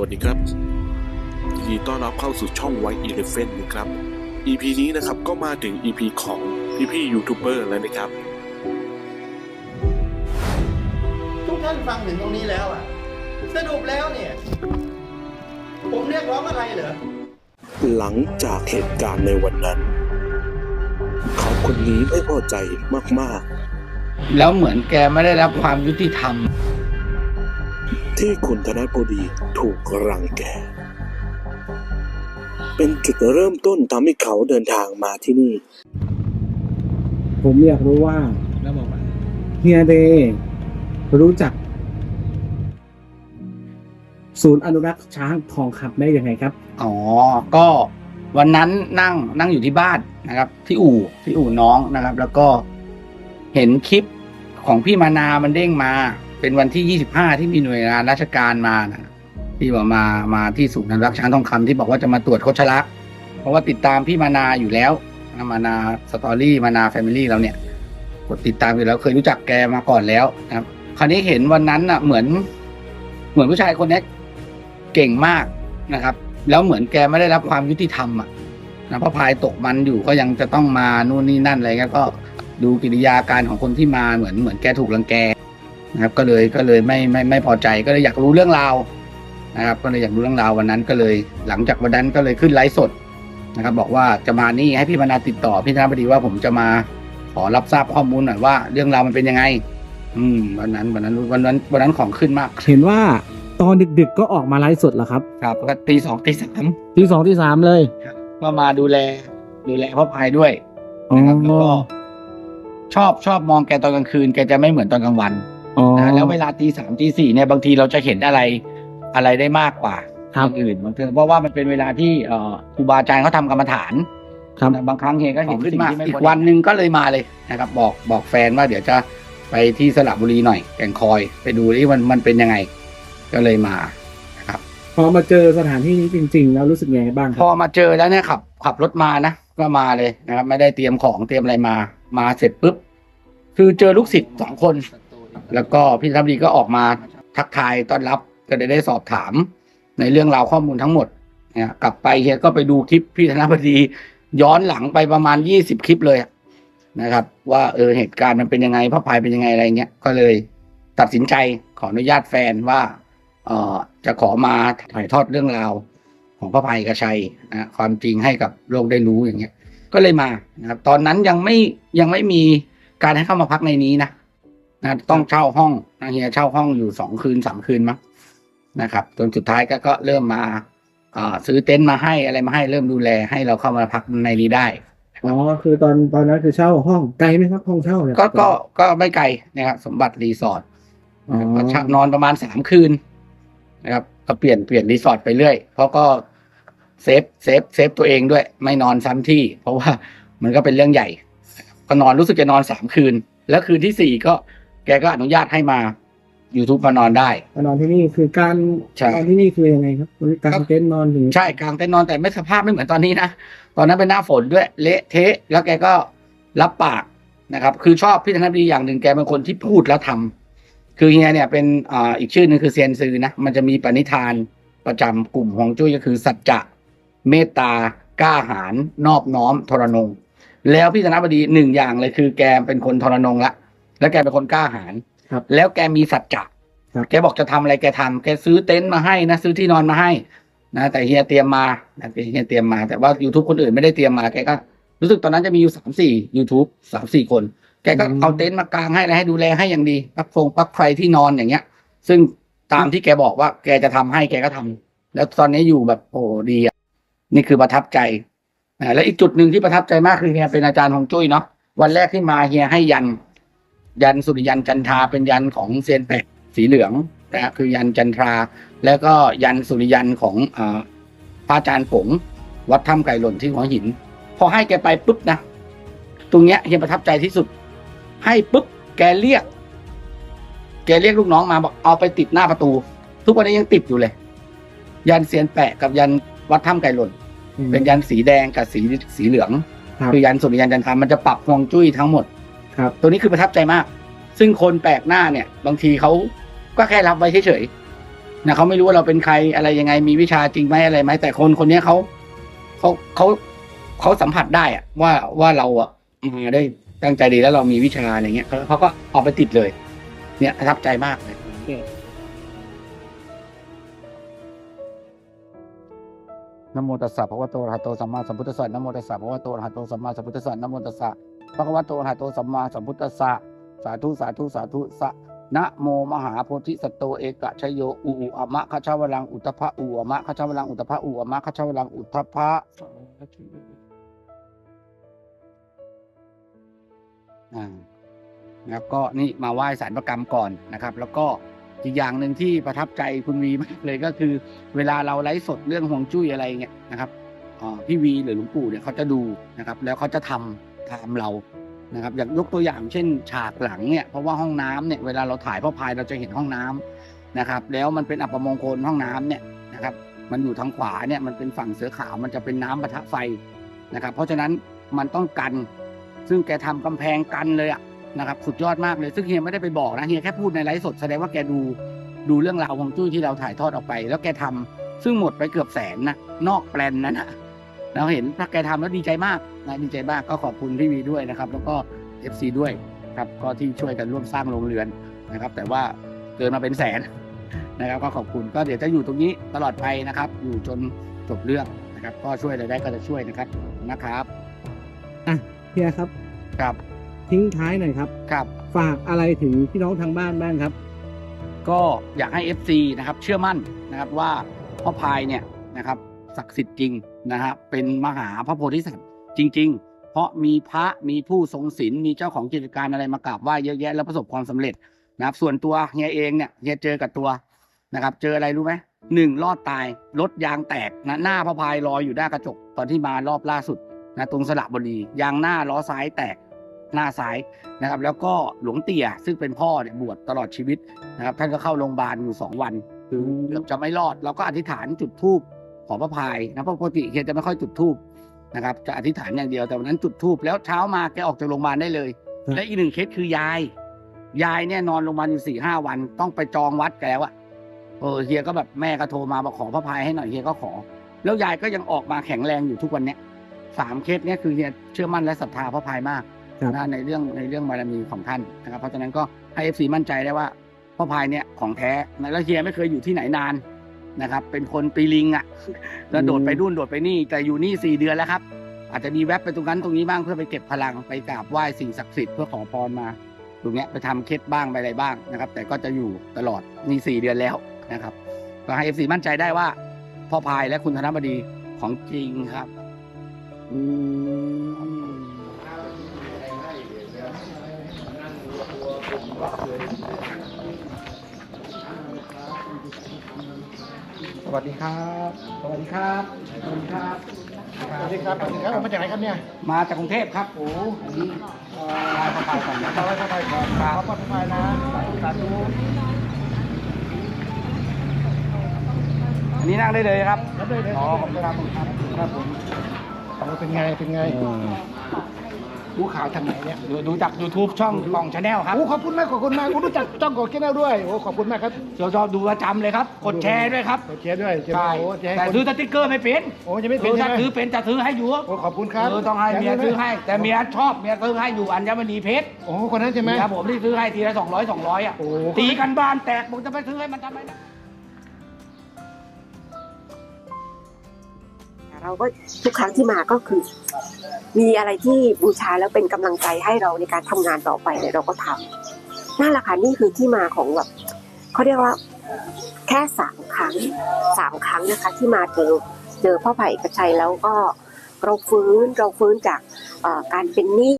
สวัสดีครับยินดีต้อนรับเข้าสู่ช่องไวอีเลฟเฟนนะครับ EP นี้นะครับก็มาถึง EP ของพี่ๆยูทูบเบอร์แล้วนะครับ ทุกท่านฟังถึงตรงนี้แล้วอะ สรุปแล้วเนี่ย ผมเรียกร้องอะไรเหรอ หลังจากเหตุการณ์ในวันนั้น เขาคนนี้ไม่พอใจมากแล้วเหมือนแกไม่ได้รับความยุติธรรมๆ ที่คุณธนบดีถูกรังแก เป็นจุดเริ่มต้นทำให้เขาเดินทางมาที่นี่ ผมอยากรู้ว่าแล้วบอกว่าเฮียเดย์รู้จัก ศูนย์อนุรักษ์ช้างทองคำได้ยังไงครับ อ๋อ ก็วันนั้นนั่งนั่งอยู่ที่บ้านนะครับ ที่อู่ที่อู่น้องนะครับ แล้วก็เห็นคลิปของพี่มานามันเด้งมา เป็นวันที่ 25 ที่มีหน่วยงานราชการมานะที่บอกมามาที่ศูนย์อนุรักษ์ช้างทองคำที่บอกว่าจะมาตรวจโคชลักษ์เพราะว่าติดตามพี่มานาอยู่แล้วนะมานาสตอรี่มานาแฟมิลี่เราเนี่ยกดติดตามอยู่แล้วเคยรู้จักแกมาก่อนแล้วนะครับ คราวนี้เห็นวันนั้นอะเหมือน เหมือนผู้ชายคนนี้เก่งมากนะครับ แล้วเหมือนแกไม่ได้รับความยุติธรรมอะนะเพราะพายตกมันอยู่ก็ยังจะต้องมานู่นนี่นั่นอะไรเงี้ยก็ดูกิริยาการของคนที่มาเหมือนเหมือนแกถูกรังแก นะครับ ก็เลยก็เลยไม่ไม่ไม่พอใจก็เลยอยากรู้เรื่องราวนะครับ ก็เลยอยากรู้เรื่องราววันนั้นก็เลย หลังจากวันนั้นก็เลยขึ้นไลฟ์สดนะครับ บอกว่าจะมานี่ให้พี่มนาติดต่อพี่ธนบดีว่าผมจะมาขอรับทราบข้อมูลหน่อยว่า เรื่องราวมันเป็นยังไง อืมวันนั้นวันนั้นวันนั้นวันนั้นของขึ้นมากเห็นว่าตอนดึกๆก็ออกมาไลฟ์สดเหรอครับครับก็ตีสองตีสามที่สองที่สามเลยก็มาดูแล ดูแลพ่อพายด้วยอ๋อนะครับแล้วก็ชอบชอบมองแกตอนกลางคืนแกจะไม่เหมือนตอนกลางวันอ๋อ นะแล้วเวลาตีสามตีสี่เนี่ยบางทีเราจะเห็นอะไรอะไรได้มากกว่าครับนอื่นบางทีเพราะว่ามันเป็นเวลาที่เอ่อครูบาอาจารย์เขาทำกรรมฐานครับบางครั้งเฮก็เห็นขึ้นมาอีกวันหนึ่งก็เลยมาเลยนะครับ บอกบอกแฟนว่าเดี๋ยวจะไปที่สระบุรีหน่อยแก่งคอย ไปดูที่มันมันเป็นยังไง ก็เลยมานะครับพอมาเจอสถานที่นี้จริง ๆ แล้วรู้สึกยังไงบ้างคพรัอบมาเจอแล้วเนี่ยขับ ขับรถมานะก็มาเลยนะครับ ไม่ได้เตรียมของเตรียมอะไรมา มาเสร็จปุ๊บคือเจอลูกศิษย์สองคน แล้วก็พี่ธนบดีก็ออกมาทักทายต้อนรับก็ได้ได้สอบถามในเรื่องราวข้อมูลทั้งหมดเนี่ยกลับไปเฮียก็ไปดูคลิปพี่ธนบดีย้อนหลังไปประมาณยี่สิบคลิปเลยนะครับ ว่าเออเหตุการณ์มันเป็นยังไงพระพายเป็นยังไงอะไรเงี้ยก็เลยตัดสินใจขออนุญาตแฟนว่าเออจะขอมาถ่ายทอดเรื่องราวของพระภัยกระชัยนะความจริงให้กับโลกได้รู้อย่างเงี้ย ก็เลยมานะครับตอนนั้นยังไม่ยังไม่มีการให้เข้ามาพักในนี้นะ นะต้องเช่าห้องนะเฮียเช่าห้องอยู่สองคืนสามคืนมั้งนะครับจนสุดท้ายก็ก็เริ่มมาอ่าซื้อเต็นท์มาให้อะไรมาให้เริ่มดูแลให้เราเข้ามาพักในนี้ได้ อ๋อคือตอนตอนนั้นคือเช่าห้องไกลไหมครับห้องเช่าเนี่ยก็ก็ก็ไม่ไกลนะครับสมบัติรีสอร์ทอ๋อก็เช่านอนประมาณสามคืนนะครับก็เปลี่ยนเปลี่ยนรีสอร์ทไปเรื่อยเพราะก็เซฟเซฟเซฟตัวเองด้วย ไม่นอนซ้ำที่ เพราะว่ามันก็เป็นเรื่องใหญ่ ก็นอนรู้สึกจะนอนสามคืน แล้วคืนที่สี่ก็ แกก็อนุญาตให้มา YouTube มานอนได้ มานอนที่นี่คือการใช่ นอนที่นี่คือยังไงครับการเต็นท์นอนถึงใช่กลางเต็นท์นอนแต่ไม่สภาพไม่เหมือนตอนนี้นะตอนนั้นเป็นหน้าฝนด้วยเละเทะแล้วแกก็รับปากนะครับ คือชอบพี่ธนบดีอย่างหนึ่งแกเป็นคนที่พูดแล้วทำคือเฮียเนี่ยเป็นอ่าอีกชื่อหนึ่งคือเซียนซือนะมันจะมีปณิธานประจำกลุ่มฮวงจุ้ยก็คือ สัจจะเมตตากล้าหาญนอบน้อมทรนงแล้วพี่ธนบดีหนึ่งอย่างเลยคือแกเป็นคนทรนงละ แล้วแกเป็นคนกล้าหาญครับแล้วแกมีสัจจะครับ แกบอกจะทำอะไรแกทำแกซื้อเต็นท์มาให้นะซื้อที่นอนมาให้นะแต่เฮียเตรียมมานะเฮียเตรียมมาแต่ว่า YouTube คนอื่นไม่ได้เตรียมมาแกก็ รู้สึกตอนนั้นจะมีอยู่สามสี่ YouTube สามสี่คน แกก็อืม เอาเต็นท์มากางให้อะไรให้ดูแลให้อย่างดีปลั๊กฟงปลั๊กไฟที่นอนอย่างเงี้ย ซึ่งตามที่แกบอกว่า แกจะทำให้แกก็ทำแล้วตอนนี้อยู่แบบโอ้ดีอะนี่คือประทับใจนะแล้วอีกจุดหนึ่งที่ประทับใจมากคือเฮียเป็นอาจารย์ของจุ้ยเนาะวันแรกที่มาเฮียให้ยัน ยันสุริยันจันทราเป็นยันของเซียนแปะสีเหลืองนะคือยันจันทรา แล้วก็ยันสุริยันของอาพระอาจารย์ผงวัดถ้ำไก่หล่นที่หัวหิน พอให้แกไปปุ๊บนะตรงเนี้ยเฮียประทับใจที่สุด ให้ปุ๊บแกเรียก แกเรียกลูกน้องมาบอกเอาไปติดหน้าประตู ทุกวันนี้ยังติดอยู่เลย ยันเซียนแปะกับยันวัดถ้ำไก่หล่นอืมเป็นยันสีแดงกับสีสีเหลืองครับคือยันสุริยันจันทรามันจะปรับฮวงจุ้ยทั้งหมด ครับตัวนี้คือประทับใจมาก ซึ่งคนแปลกหน้าเนี่ย บางทีเขาก็แค่รับไว้เฉยๆนะเขาไม่รู้ว่าเราเป็นใครอะไรยังไงมีวิชาจริงไหมอะไรไหมแต่คนคนเนี้ยเขาเขาเขาเขาสัมผัสได้อะว่าว่าเราอะมาได้ตั้งใจดีแล้วเรามีวิชาอะไรเงี้ยเขาเขาก็เอาไปติดเลย เนี่ยประทับใจมากเลยนะโมตัสสะภะคะวะโตอะระหะโตสัมมาสัมพุทธัสสะนะโมตัสสะภะคะวะโตอะระหะโตสัมมาสัมพุทธัสสะนะโมตัสสะ ภะคะวะโตหะโตสัมมาสัมพุทธัสสะสาธุสาธุสาธุสะนะโมมหาโพธิสัตโตเอกชโยอุอุอะมะคัจฉาวลังอุตภะอุอะมะคัจฉาวลังอุตภะอุอะมะคัจฉาวลังอุตภะอ่านะครับก็นี่มาไหว้สารประกรรมก่อนนะครับ แล้วก็อีกอย่างหนึ่งที่ประทับใจคุณวีมากเลยก็คือ เวลาเราไลฟ์สดเรื่องห่วงจุ้ยอะไรเงี้ยนะครับพี่วีหรือหลวงปู่เนี่ยเขาจะดูนะครับ แล้วเขาจะทำ ตามเรานะครับอย่างยกตัวอย่างเช่นฉากหลังเนี่ยเพราะว่าห้องน้ำเนี่ยเวลาเราถ่ายพ่อพายเราจะเห็นห้องน้ำนะครับ แล้วมันเป็นอัปมงคลห้องน้ำเนี่ยนะครับ มันอยู่ทางขวาเนี่ยมันเป็นฝั่งเสือขาวมันจะเป็นน้ำปะทะไฟนะครับ เพราะฉะนั้นมันต้องกัน ซึ่งแกทำกำแพงกันเลยอะนะครับสุดยอดมากเลย ซึ่งเฮียไม่ได้ไปบอกนะเฮียแค่พูดในไลฟ์สดแสดงว่าแกดูดูเรื่องราวของจุ้ยที่เราถ่ายทอดออกไป แล้วแกทำซึ่งหมดไปเกือบแสนนะนอกแปลนนั้นนะ เราเห็นถ้าแกทำแล้วดีใจมากนะดีใจมากก็ขอบคุณพี่วีด้วยนะครับ แล้วก็เอฟซีด้วยครับก็ที่ช่วยกันร่วมสร้างโรงเรือนนะครับ แต่ว่าเกินมาเป็นแสนนะครับ ก็ขอบคุณก็เดี๋ยวจะอยู่ตรงนี้ตลอดไปนะครับ อยู่จนจบเรื่องนะครับ ก็ช่วยอะไรได้ก็จะช่วยนะครับนะครับอะเฮียครับครับ ทิ้งท้ายหน่อยครับครับ ฝากอะไรถึงพี่น้องทางบ้านบ้างครับ ก็อยากให้ FC นะครับ เชื่อมั่นนะครับว่าพ่อพายเนี่ยนะครับ ศักดิ์สิทธิ์จริงนะครับเป็นมหาพระโพธิสัตว์จริง ๆ เพราะมีพระมีผู้ทรงศีลมีเจ้าของกิจการอะไรมากราบไหว้เยอะแยะแล้วประสบความสำเร็จนะครับ ส่วนตัวเฮียเองเนี่ยเฮียเจอกับตัวนะครับ เจออะไรรู้ไหมหนึ่งรอดตายรถยางแตกนะหน้าพ่อพายลอยอยู่หน้ากระจก ตอนที่มารอบล่าสุดนะตรงสระบุรียางหน้าล้อซ้ายแตกหน้าซ้ายนะครับ แล้วก็หลวงเตี่ยซึ่งเป็นพ่อเนี่ยบวชตลอดชีวิตนะครับท่านก็เข้าโรงพยาบาลอยู่สองวันคือเกือบจะไม่รอดเราก็อธิษฐานจุดธูป ขอพระพายนะเพราะปกติเฮียจะไม่ค่อยจุดธูปนะครับจะอธิษฐานอย่างเดียวแต่วันนั้นจุดธูปแล้วเช้ามาแกออกจากโรงพยาบาลได้เลยครับและอีกหนึ่งเคสคือยาย ยายเนี่ยนอนโรงพยาบาลอยู่สี่ห้าวัน ต้องไปจองวัดแกแล้วอะเออเฮียก็แบบแม่ก็โทรมาบอกขอพระพายให้หน่อยเฮียก็ขอ แล้วยายก็ยังออกมาแข็งแรงอยู่ทุกวันเนี้ยสามเคสเนี่ยคือเฮียเชื่อมั่นและศรัทธาพระพายมากครับนะในเรื่องในเรื่องบารมีของท่านนะครับเพราะฉะนั้นก็ให้เอฟซีมั่นใจได้ว่าพ่อพายเนี่ยของแท้นะแล้วเฮียไม่เคยอยู่ที่ไหนนาน นะครับ เป็นคนปีลิงอะ่ะแล้วโดดไปนู่นโดดไปนี่ แต่อยู่นี่สี่เดือนแล้วครับ อาจจะมีแวบไปตรงนั้นตรงนี้บ้างเพื่อไปเก็บพลังไปกราบไหว้สิ่งศักดิ์สิทธิ์เพื่อขอพรมา ตรงเนี้ยไปทำเคล็ดบ้างไปอะไรบ้างนะครับ แต่ก็จะอยู่ตลอดนี่สี่เดือนแล้วนะครับก็ให้เอฟซีมั่นใจได้ว่าพ่อพายและคุณธนบดีของจริงครับอืม วัสดีครับ สวัสดีครับ สวัสดีครับ สวัสดีครับสวัสดีครับผมมาจากไหนครับเนี่ย มาจากกรุงเทพครับโอ้อันนี้ลายพระพายก่อนนะขอให้พระพายก่อนขอพระพายนะสาธุอันนี้นั่งได้เลยครับ รับได้เลยอ๋อขอบคุณครับครับครับผมโอ้เป็นไง เป็นไง ดูข่าวทางไหนเนี่ยดูดูจาก YouTube ช่องกล่องชาแนลครับ โอ้ขอบคุณมากขอบคุณมากคุณรู้จักจ้องกดแก้วด้วย โอ้ขอบคุณมากครับเราชอบดูประจำเลยครับ กดแชร์ด้วยครับกดแชร์ด้วยใช่ไหมใช่โอ้จะให้แต่คน ซื้อสติ๊กเกอร์ไม่เป็นโอ้จะไม่เป็นออใช่ถ้าไหม ซื้อเป็นจะซื้อให้อยู่โอ้ขอบคุณครับเออต้องให้เมียซื้อให้ แต่เมียชอบเมียซื้อให้อยู่อัญมณีเพชรโอ้คนนั้นใช่ไหม ครับผมที่ซื้อให้ทีละสองร้อยสองร้อยอะโอ้ ตีกันบ้านแตกผมจะไปซื้อให้มันทำไมนะ เราก็ทุกครั้งที่มาก็คือ มีอะไรที่บูชาแล้วเป็นกำลังใจให้เราในการทำงานต่อไปเนี่ยเราก็ทำนั่นแหละค่ะนี่คือที่มาของแบบเขาเรียกว่า แค่สามครั้งสามครั้งนะคะ ที่มาเจอเจอพ่อไผ่กระชัยแล้วก็เราฟื้นเราฟื้นจากการเป็นหนี้